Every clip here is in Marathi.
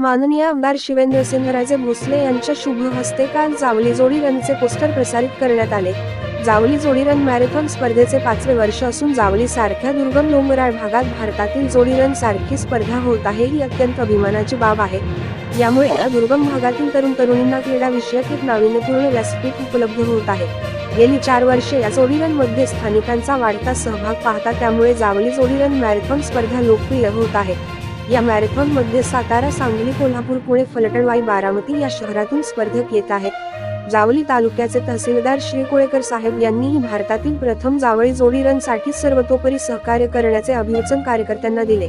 माननीय आमदार शिवेंद्रसिंहराजे भोसले यांच्या शुभ हस्ते काल जावली जोडी रनचे पोस्टर प्रसारित करण्यात आले. जावली जोडी रन मॅरेथॉन स्पर्धेचे पाचवे वर्ष असून जावली सारख्या दुर्गम डोंगराळ भागात भारतातील जोडी रन सारखी स्पर्धा होत आहे ही अत्यंत अभिमानाची बाब आहे. यामुळे या दुर्गम भागातील तरुण तरुणींना क्रीडा विषयक एक नाविन्यपूर्ण व्यासपीठ उपलब्ध होत आहे. गेली चार वर्षे या जोडी रनमध्ये स्थानिकांचा वाढता सहभाग पाहता त्यामुळे जावली जोडी रन मॅरेथॉन स्पर्धा लोकप्रिय होत आहे. या मॅरेथॉनमध्ये सातारा सांगली कोल्हापूर पुणे फलटणवाई बारामती या शहरातून स्पर्धक येत आहेत. जावली तालुक्याचे तहसीलदार श्री कोळेकर साहेब यांनीही भारतातील प्रथम जावळी जोडी रनसाठी सर्वतोपरी सहकार्य करण्याचे अभिवचन कार्यकर्त्यांना दिले.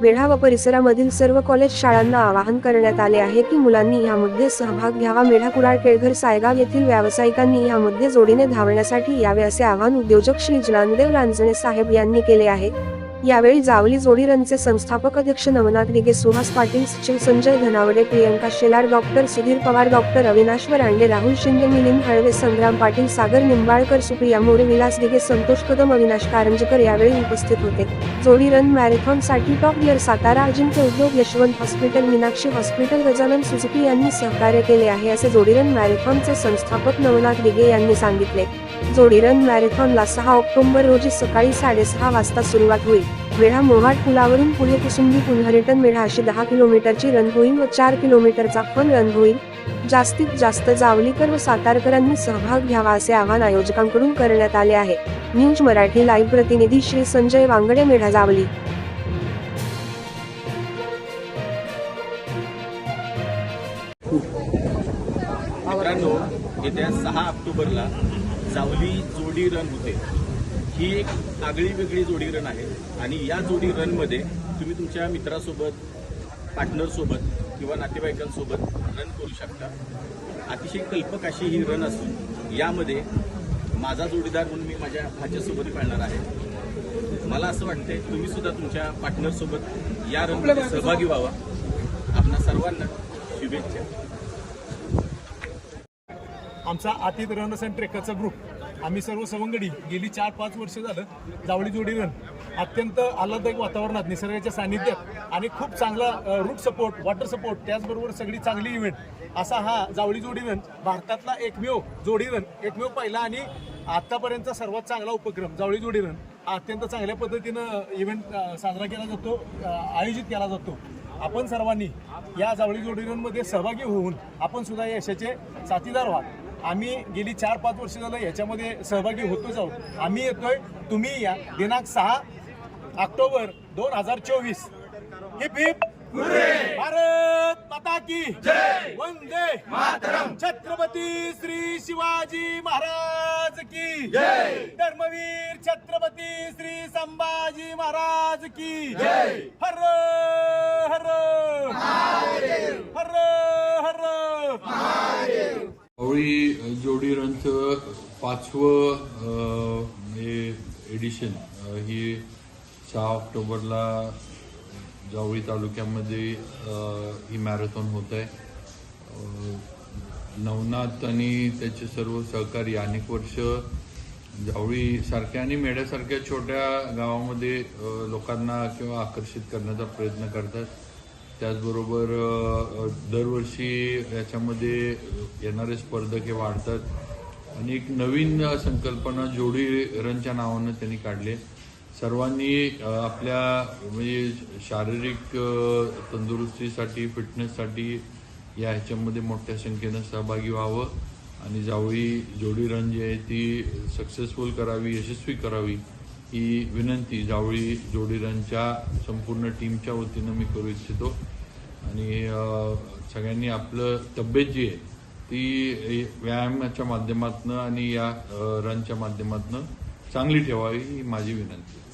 वेढा व परिसरामधील सर्व कॉलेज शाळांना आवाहन करण्यात आले आहे की मुलांनी यामध्ये सहभाग घ्यावा. मेढा कुडाळ केळघर सायगाव येथील व्यावसायिकांनी यामध्ये जोडीने धावण्यासाठी यावे असे आवाहन उद्योजक श्री ज्ञानदेव रांजणे साहेब यांनी केले आहे. यावेळी जावली जोडी रनचे संस्थापक अध्यक्ष नवनाथ दिगे सुहास पाटील सचिव संजय धनावडे प्रियंका शेलार डॉक्टर सुधीर पवार डॉक्टर अविनाश वरांडे राहुल शिंदे मिलिंद हळवे संग्राम पाटील सागर निंबाळकर सुप्रिया मोरे विलास दिगे संतोष कदम अविनाश कारंजकर यावेळी उपस्थित होते. जोडी run मॅरेथॉनसाठी top gear Satara Ajinkya Udyog Yashwant hospital Meenakshi hospital Gajanan Suzuki यांनी सहकार्य केले आहे असे जोडीरन मॅरेथॉनचे संस्थापक नवनाथ दिगे यांनी सांगितले. जोडीरन मॅरेथॉनला सहा ऑक्टोबर रोजी सकाळी साडेसहा वाजता सुरुवात होईल. वेढा मोहाट पुलावरून पुढे कुसुंबी पुन्हा रिटर्न अशी दहा किलोमीटरची रन होईल व चार किलोमीटरचा फन रन होईल. जास्तीत जास्त जावलीकर व सातारकरांनी सहभाग घ्यावा असे आवाहन आयोजकांकडून करण्यात आले आहे. न्यूज मराठी लाईव्ह प्रतिनिधी श्री संजय वांगडे मेढा जावली. मित्रांनो येत्या सहा ऑक्टोबरला जावली जोडी रन होते. ही एक आगळी वेगळी जोडी रन आहे. आणि या जोडी रनमध्ये तुम्ही तुमच्या मित्रासोबत पार्टनरसोबत किंवा नातेवाईकांसोबत रन करू शकता. अतिशय कल्पक अशी ही रन असून यामध्ये माझा जोडीदार म्हणून मी माझ्या भाच्यासोबत पाळणार आहे. मला असं वाटतंय तुम्ही सुद्धा तुमच्या पार्टनरसोबत या रनमध्ये सहभागी व्हावा. आपणा सर्वांना शुभेच्छा. आमचा अतिथ रनर्स अँड ट्रेकरचा ग्रुप आम्ही सर्व सवंगडी गेली चार पाच वर्ष झालं जावळी जोडी रन अत्यंत आल्हाददायक वातावरणात निसर्गाच्या सानिध्यात आणि खूप चांगला रूट सपोर्ट वॉटर सपोर्ट त्याचबरोबर सगळी चांगली इव्हेंट असा हा जावळी जोडी रन भारतातला एकमेव जोडी रन एकमेव पहिला आणि आतापर्यंतचा सर्वात चांगला उपक्रम जावळी जोडी रन हा अत्यंत चांगल्या पद्धतीनं इव्हेंट साजरा केला जातो आयोजित केला जातो. आपण सर्वांनी या जावळी जोडी रनमध्ये सहभागी होऊन आपण सुद्धा यशाचे साथीदार व्हा आम्ही गेली चार पाच वर्ष झालं याच्यामध्ये सहभागी होतोच आहोत. आम्ही येतोय तुम्ही या. दिनांक सहा ऑक्टोबर दोन हजार चोवीस. Heap heap. भारत माता की वंदे मातरम. छत्रपती श्री शिवाजी महाराज की धर्मवीर छत्रपती श्री संभाजी महाराज की जय. हर हर हर आवळी जोडी पाचवं हे एडिशन ही सहा ऑक्टोबरला जावळी तालुक्यामध्ये ही मॅरेथॉन होत आहे. नवनाथ आणि त्याचे सर्व सहकारी अनेक वर्ष जावळीसारख्या आणि मेढ्यासारख्या छोट्या गावामध्ये लोकांना किंवा आकर्षित करण्याचा प्रयत्न करतात. त्याचबरोबर दरवर्षी याच्यामध्ये येणारे स्पर्धक हे वाढतात. आणि एक नवीन संकल्पना जोडी रनच्या नावानं त्यांनी काढले सर्वांनी आपल्या म्हणजे शारीरिक तंदुरुस्तीसाठी फिटनेससाठी या ह्याच्यामध्ये मोठ्या संख्येनं सहभागी व्हावं आणि जावळी जोडी रन जी आहे ती सक्सेसफुल करावी यशस्वी करावी ही विनंती जावळी जोडी रनच्या संपूर्ण टीमच्या वतीनं मी करू इच्छितो. आणि सगळ्यांनी आपलं तब्येत जी आहे ती व्यायामाच्या माध्यमातनं आणि या रनच्या माध्यमातनं चांगली ठेवावी ही माझी विनंती आहे.